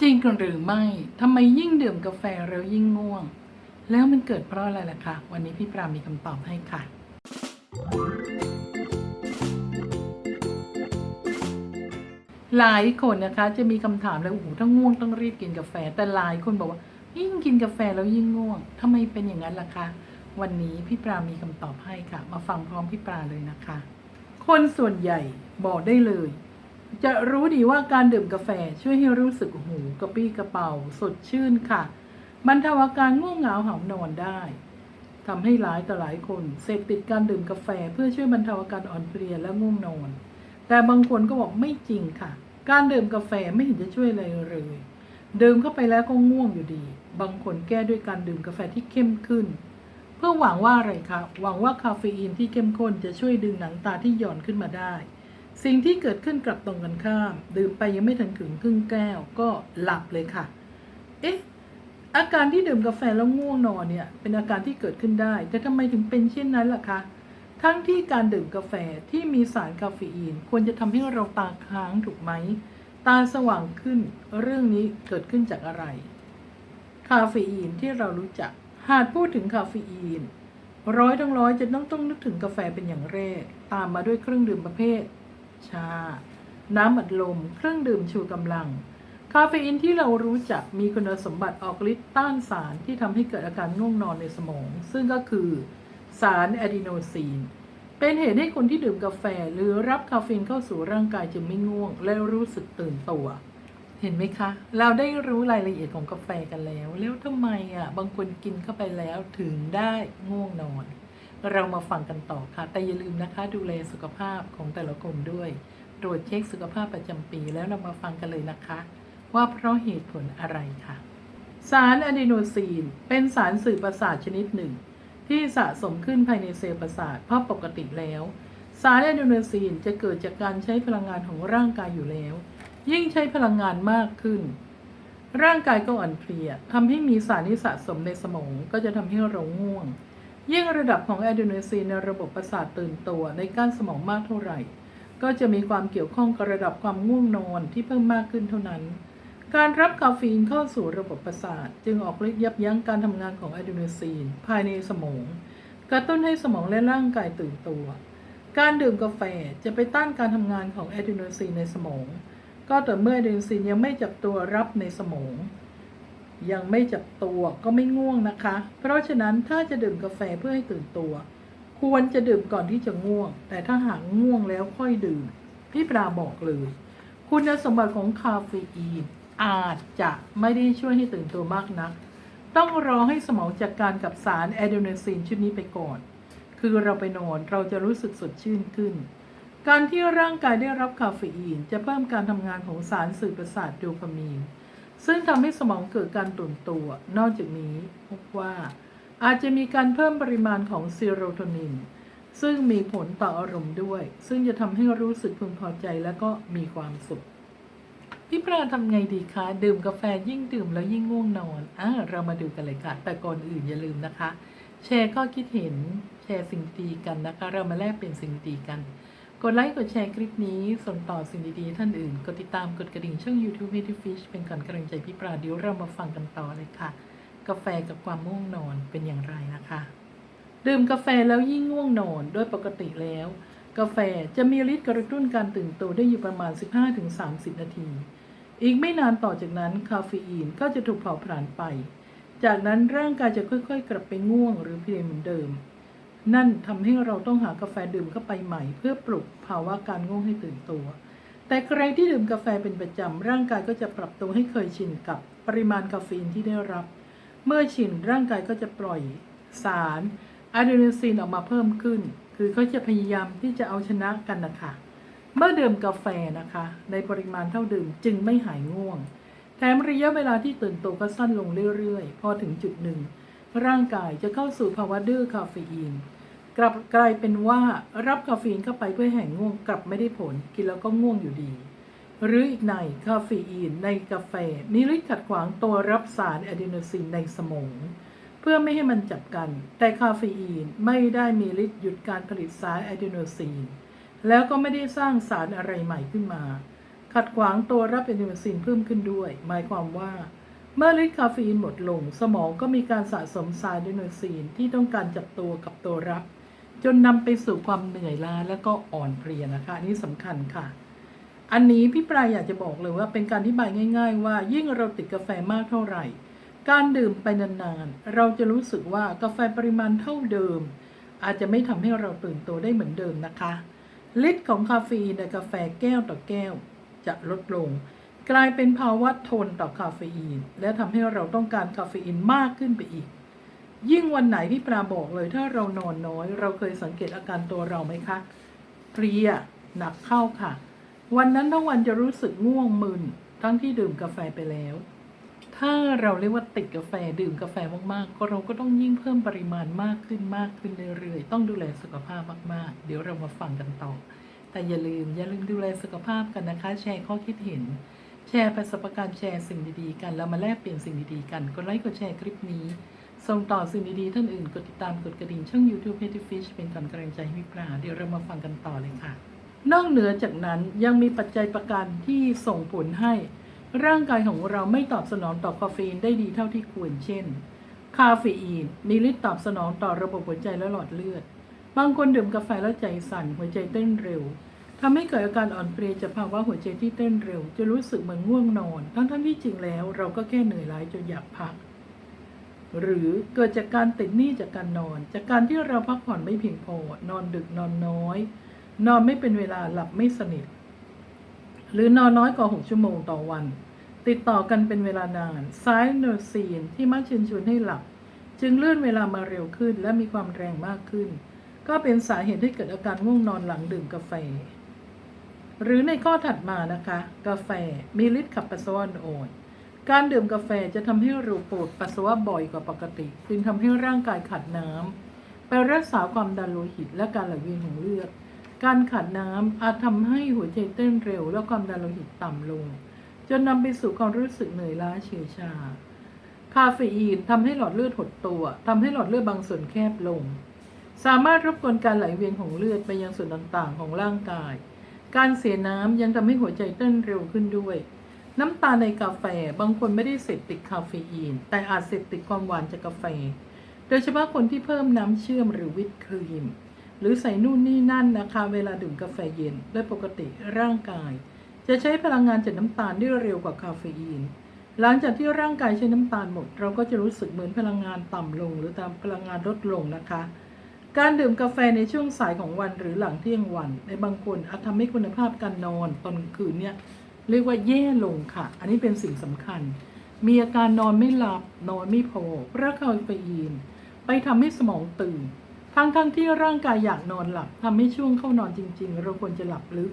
จริงหรือไม่ทำไมยิ่งดื่มกาแฟแล้วยิ่งง่วง แล้วมันเกิดเพราะอะไรล่ะคะวันนี้พี่ปรามีคำตอบให้ค่ะ หลายคนนะคะจะมีคำถามเลยโอ้โหถ้าง่วงต้องรีบกินกาแฟ แต่หลายคนบอกว่า ยิ่งกินกาแฟแล้วยิ่งง่วงทำไมเป็นอย่างนั้นล่ะคะ วันนี้พี่ปรามีคำตอบให้ค่ะ มาฟังพร้อมพี่ปราเลยนะคะ คนส่วนใหญ่บอกได้เลย จะรู้ดีว่าการดื่มกาแฟช่วยให้รู้สึกหูกระปี้กระเป๋า สดชื่นค่ะบรรเทาอาการง่วงเหงาหานอนได้ทำให้หลายต่อหลายคนเสพติดการดื่มกาแฟเพื่อช่วยบรรเทาอาการอ่อนเพลียและง่วงนอน แต่บางคนก็บอกไม่จริงค่ะ การดื่มกาแฟไม่เห็นจะช่วยอะไรเลยดื่มเข้าไปแล้วก็ง่วงอยู่ดี บางคนแก้ด้วยการดื่มกาแฟที่เข้มขึ้น เพื่อหวังว่าอะไรคะหวังว่าคาเฟอีนที่เข้มข้นจะช่วยดึงหนังตาที่หย่อนขึ้นมาได้ สิ่งที่เกิดขึ้นกลับตรงกันข้าม ดื่มไปยังไม่ถึงถึงครึ่งแก้วก็หลับเลยค่ะ เอ๊ะ อาการที่ดื่มกาแฟแล้วง่วงนอนเนี่ย เป็นอาการที่เกิดขึ้นได้ แต่ทำไมถึงเป็นเช่นนั้นล่ะคะ ทั้งที่การดื่มกาแฟที่มีสารคาเฟอีน ควรจะทำให้เราตาค้างถูกไหม ตาสว่างขึ้น เรื่องนี้เกิดขึ้นจากอะไร คาเฟอีนที่เรารู้จัก หากพูดถึงคาเฟอีน ร้อยทั้งร้อยจะต้องต้องนึกถึงกาแฟเป็นอย่างแรก ตามมาด้วยเครื่องดื่มประเภท ชา น้ำอัดลม เครื่องดื่มชูกำลัง คาเฟอีนที่เรารู้จักมีคุณสมบัติออกฤทธิ์ต้านสารที่ทำให้เกิดอาการง่วงนอนในสมอง ซึ่งก็คือสารอะดีโนซีน เป็นเหตุให้คนที่ดื่มกาแฟหรือรับคาเฟอีนเข้าสู่ร่างกายจึงไม่ง่วง และรู้สึกตื่นตัว เห็นไหมคะ เราได้รู้รายละเอียดของกาแฟกันแล้ว แล้วทำไมอะบางคนกินเข้าไปแล้วถึงได้ง่วงนอน เรามาฟังกันต่อค่ะ แต่อย่าลืมนะคะ ดูแลสุขภาพของแต่ละกลุ่มด้วย ตรวจเช็คสุขภาพประจำปีแล้วเรามาฟังกันเลยนะคะ ว่าเพราะเหตุผลอะไรค่ะ สารอะดีโนซีน เป็นสารสื่อประสาทชนิดหนึ่ง ที่สะสมขึ้นภายในเซลล์ประสาทเพราะปกติแล้ว สารอะดีโนซีนจะเกิดจากการใช้พลังงานของร่างกายอยู่แล้ว ยิ่งใช้พลังงานมากขึ้น ร่างกายก็อ่อนเพลียทำให้มีสารที่สะสมในสมองก็จะทำให้เราง่วง ยิ่งระดับของอะดีโนซีนในระบบประสาทตื่นตัวในก้านสมองมากเท่าไหร่ ก็จะมีความเกี่ยวข้องกับระดับความง่วงนอนที่เพิ่มมากขึ้นเท่านั้น การรับคาเฟอีนเข้าสู่ระบบประสาท จึงออกฤทธิ์ยับยั้งการทำงานของอะดีโนซีนภายในสมองกระตุ้นให้สมองและร่างกายตื่นตัว การดื่มกาแฟจะไปต้านการทำงานของอะดีโนซีนในสมอง ก็แต่เมื่ออะดีโนซีนยังไม่จับตัวรับในสมอง ยังไม่จับตัวก็ไม่ง่วงนะคะ เพราะฉะนั้นถ้าจะดื่มกาแฟเพื่อให้ตื่นตัว ควรจะดื่มก่อนที่จะง่วง แต่ถ้าหากง่วงแล้วค่อยดื่ม พี่ปราบอกเลย คุณสมบัติของคาเฟอีนอาจจะไม่ได้ช่วยให้ตื่นตัวมากนัก ต้องรอให้สมองจัดการกับสารอะดรีนาลีนชุดนี้ไปก่อน คือเราไปนอนเราจะรู้สึกสดชื่นขึ้น การที่ร่างกายได้รับคาเฟอีนจะเพิ่มการทำงานของสารสื่อประสาทโดพามีน ซึ่งทำให้สมองเกิดการตื่นตัว นอกจากนี้พบว่า อาจจะมีการเพิ่มปริมาณของเซโรโทนิน ซึ่งมีผลต่ออารมณ์ด้วย ซึ่งจะทำให้รู้สึกพึงพอใจและก็มีความสุข พี่ปราทำไงดีคะ ดื่มกาแฟยิ่งดื่มแล้วยิ่งง่วงนอนอะเรามาดูกันเลยค่ะ แต่ก่อนอื่นอย่าลืมนะคะ แชร์ข้อคิดเห็น แชร์สิ่งดีกันนะคะ เรามาแลกเปลี่ยนสิ่งดีกัน กดไลค์กดแชร์คลิปนี้ ส่งต่อสิ่งดีๆ ท่านอื่น กดติดตามกดกระดิ่งช่อง YouTube m e d i Fish เป็นก่อนกำลังใจพี่ปราเดี๋ยวเรามาฟังกันต่อเลยค่ะ กาแฟกับความง่วงนอนเป็นอย่างไรนะคะ ดื่มกาแฟแล้วยิ่งง่วงนอนโดยปกติแล้ว กาแฟจะมีฤทธิ์กระตุ้นการตื่นตัวได้อยู่ประมาณ 15-30 นาที อีกไม่นานต่อจากนั้นคาเฟอีนก็จะถูกเผาผลาญไป จากนั้นร่างกายจะค่อยๆ กลับไปง่วงหรือเพลียเหมือนเดิม นั่นทำให้เราต้องหากาแฟดื่มเข้าไปใหม่ เพื่อปลุกภาวะการง่วงให้ตื่นตัว แต่ใครที่ดื่มกาแฟเป็นประจำร่างกายก็จะปรับตัวให้เคยชินกับปริมาณคาเฟอีนที่ได้รับ เมื่อชินร่างกายก็จะปล่อยสารอะดรีนาลีนออกมาเพิ่มขึ้น คือเขาจะพยายามที่จะเอาชนะกันนะคะ เมื่อดื่มกาแฟนะคะ ในปริมาณเท่าดื่มจึงไม่หายง่วง แถมระยะเวลาที่ตื่นตัวก็สั้นลงเรื่อยๆ พอถึงจุดหนึ่ง ร่างกายจะเข้าสู่ภาวะดื้อคาเฟอีน กลับกลายเป็นว่ารับคาเฟอีนเข้าไปเพื่อแห่งง่วงกลับไม่ได้ผลกินแล้วก็ง่วงอยู่ดี หรืออีกในคาเฟอีนในกาแฟมีฤทธิ์ขัดขวางตัวรับสารอะดรีนาลีนในสมองเพื่อไม่ให้มันจับกัน แต่คาเฟอีนไม่ได้มีฤทธิ์หยุดการผลิตสารอะดรีนาลีน แล้วก็ไม่ได้สร้างสารอะไรใหม่ขึ้นมา ขัดขวางตัวรับเอนโดรฟินเพิ่มขึ้นด้วย หมายความว่า เมื่อฤทธิ์คาเฟอีนหมดลง สมองก็มีการสะสมสารอะดรีนาลีนที่ต้องการจับตัวกับตัวรับ จนนำไปสู่ความเหนื่อยล้าและก็อ่อนเพลียนะคะอันนี้สำคัญค่ะ อันนี้พี่ปลายอยากจะบอกเลยว่าเป็นการอธิบายง่าย ๆ ว่ายิ่งเราติดกาแฟมากเท่าไหร่ การดื่มไปนานๆ เราจะรู้สึกว่ากาแฟปริมาณเท่าเดิม อาจจะไม่ทำให้เราตื่นตัวได้เหมือนเดิมนะคะฤทธิ์ของคาเฟอีนในกาแฟแก้วต่อแก้ว จะลดลง กลายเป็นภาวะทนต่อคาเฟอีน และทำให้เราต้องการคาเฟอีนมากขึ้นไปอีก ยิ่งวันไหนพี่ปลาบอกเลยถ้าเรานอนน้อย เราเคยสังเกตอาการตัวเราไหมคะเพลียหนักเข้าค่ะ วันนั้นทั้งวันจะรู้สึกง่วงมึนทั้งที่ดื่มกาแฟไปแล้ว ถ้าเราเรียกว่าติดกาแฟดื่มกาแฟมากๆ ก็เราก็ต้องยิ่งเพิ่มปริมาณมากขึ้นมากขึ้นเรื่อยๆ ต้องดูแลสุขภาพมากๆ เดี๋ยวเรามาฟังกันต่อ แต่อย่าลืมอย่าลืมดูแลสุขภาพกันนะคะ แชร์ข้อคิดเห็น แชร์ประสบการณ์แชร์สิ่งดีๆกัน แล้วมาแลกเปลี่ยนสิ่งดีๆกันกดไลค์กดแชร์คลิปนี้ ส่งต่อสิ่งดีๆท่านอื่น กดติดตามกดกระดิ่งช่อง YouTube p e t y Fish เป็นกำลังใจให้พี่ปลาเดี๋ยวเรามาฟังกันต่อเลยค่ะ นอกเหนือจากนั้นยังมีปัจจัยประการที่ส่งผลให้ ร่างกายของเราไม่ตอบสนองต่อคาเฟอีนได้ดีเท่าที่ควรเช่น คาเฟอีนมีฤทธิ์ตอบสนองต่อระบบหัวใจและหลอดเลือด บางคนดื่มกาแฟแล้วใจสั่นหัวใจเต้นเร็ว ทำให้เกิดอาการอ่อนเพลียจากภาวะหัวใจที่เต้นเร็ว จะรู้สึกเหมือนง่วงนอน ทั้งๆที่จริงแล้วเราก็แค่เหนื่อยล้าจนอยากพัก หรือเกิดจากการติดหนี้จากการนอน จากการที่เราพักผ่อนไม่เพียงพอ นอนดึกนอนน้อย นอนไม่เป็นเวลาหลับไม่สนิท หรือนอนน้อยกว่า 6 ชั่วโมงต่อวัน ติดต่อกันเป็นเวลานานไซโนซีนที่มักเชิญชวนให้หลับ จึงเลื่อนเวลามาเร็วขึ้นและมีความแรงมากขึ้น ก็เป็นสาเหตุให้เกิดอาการง่วงนอนหลังดื่มกาแฟ หรือในข้อถัดมานะคะ กาแฟมีฤทธิ์ขับปัสสาวะอ่อนการดื่มกาแฟจะทำให้ราปวดปัสสาวะบ่อยกว่าปกติ จึงทำให้ร่างกายขาดน้ำไปรักษาความดันโลหิตและการไหลเวียนของเลือดการขาดน้ำอาจทำให้หัวใจเต้นเร็ว และความดันโลหิตต่ำลง จนนำไปสู่ความรู้สึกเหนื่อยล้าเฉื่อยชา คาเฟอีนทำให้หลอดเลือดหดตัวทำให้หลอดเลือดบางส่วนแคบลง สามารถรบกวนการไหลเวียนของเลือดไปยังส่วนต่างๆของร่างกาย การเสียน้ำยังทำให้หัวใจเต้นเร็วขึ้นด้วย น้ำตาลในกาแฟบางคนไม่ได้เสพติดคาเฟอีน แต่อาจเสพติดความหวานจากกาแฟ โดยเฉพาะคนที่เพิ่มน้ำเชื่อมหรือวิปครีม หรือใส่นู่นนี่นั่นนะคะ เวลาดื่มกาแฟเย็นโดยปกติร่างกาย จะใช้พลังงานจากน้ำตาลได้เร็วกว่าคาเฟอีน หลังจากที่ร่างกายใช้น้ำตาลหมด เราก็จะรู้สึกเหมือนพลังงานต่ำลง หรือตามพลังงานลดลงนะคะ การดื่มกาแฟในช่วงสายของวันหรือหลังเที่ยงวัน ในบางคนอาจทำให้คุณภาพการนอนตอนคืนเนี่ยเรียกว่าแย่ลงค่ะ อันนี้เป็นสิ่งสำคัญ มีอาการนอนไม่หลับนอนไม่พอเพราะคาเฟอีน ไปทำให้สมองตื่นทั้งทั้งๆที่ร่างกายอยากนอนหลับทำให้ช่วงเข้านอนจริง ๆ เราควรจะหลับลึก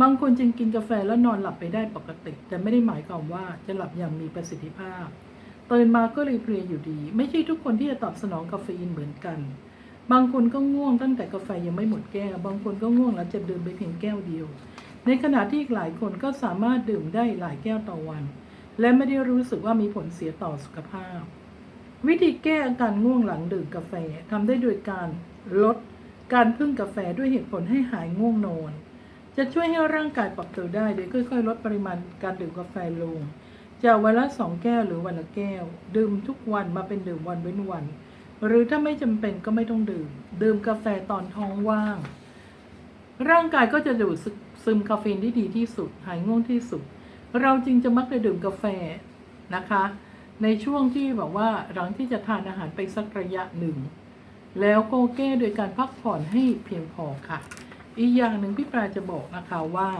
บางคนจึงกินกาแฟแล้วนอนหลับไปได้ปกติ แต่ไม่ได้หมายความว่าจะหลับอย่างมีประสิทธิภาพตื่นมาก็เลยเพลียอยู่ดี ไม่ใช่ทุกคนที่จะตอบสนองคาเฟอีนเหมือนกัน บางคนก็ง่วงตั้งแต่กาแฟยังไม่หมดแก้ว บางคนก็ง่วงแล้วจะดื่มไปเพียงแก้วเดียว ในขณะที่อีกหลายคนก็สามารถดื่มได้หลายแก้วต่อวัน และไม่ได้รู้สึกว่ามีผลเสียต่อสุขภาพ วิธีแก้อาการง่วงหลังดื่มกาแฟทำได้โดยการลดการพึ่งกาแฟด้วยเหตุผลให้หายง่วงนอน จะช่วยให้ร่างกายปรับตัวได้โดยค่อยๆ ลดปริมาณการดื่มกาแฟลงจากวันละสองแก้วหรือวันละแก้ว ดื่มทุกวันมาเป็นดื่มวันเว้นวัน หรือถ้าไม่จำเป็นก็ไม่ต้องดื่ม ดื่มกาแฟตอนท้องว่าง ร่างกายก็จะดูดซึมคาเฟอีนได้ดีที่สุด หายง่วงที่สุด เราจึงจะมักจะดื่มกาแฟนะคะ ในช่วงที่แบบว่าหลังที่จะทานอาหารไปสักระยะหนึ่ง แล้วก็แก้โดยการพักผ่อนให้เพียงพอค่ะ อีกอย่างหนึ่งพี่ปลาจะบอกนะคะว่า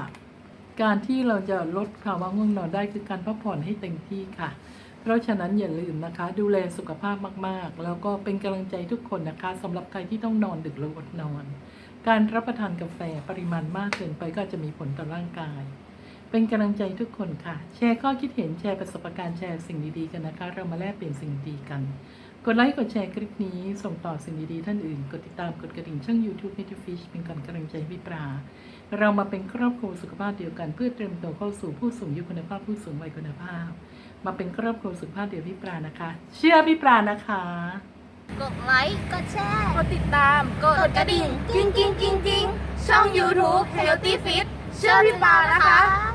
การที่เราจะลดภาวะง่วงนอนได้คือการพักผ่อนให้เต็มที่ค่ะ เพราะฉะนั้นอย่าลืมนะคะ ดูแลสุขภาพมากๆ แล้วก็เป็นกำลังใจทุกคนนะคะสำหรับใครที่ต้องนอนดึกหรืออดนอน การรับประทานกาแฟปริมาณมากเกินไปก็จะมีผลต่อร่างกาย เป็นกำลังใจทุกคนค่ะ แชร์ข้อคิดเห็นแชร์ประสบการณ์แชร์สิ่งดีๆกันนะคะ เรามาแลกเปลี่ยนสิ่งดีกัน กดไลค์กดแชร์คลิปนี้ ส่งต่อสิ่งดีๆท่านอื่น กดติดตามกดกระดิ่งช่อง YouTube n e t f i s h เป็นกำลังใจพี่ปลาเรามาเป็นครอบครัวสุขภาพเดียวกันเพื่อเตรียมตัวเข้าสู่ผู้สูงอายุคุณภาพผู้สูงวัยคุณภาพ มาเป็นครอบครัวสุขภาพเดียวพี่ปลานะคะ เชื่อพี่ปลานะคะ กดไลค์ กดแชร์ กดติดตาม กดกระดิ่ง กิ้งกิ้งกิ้งกิ้งช่อง YouTube Healthy Fit เชื่อพี่ปานะคะ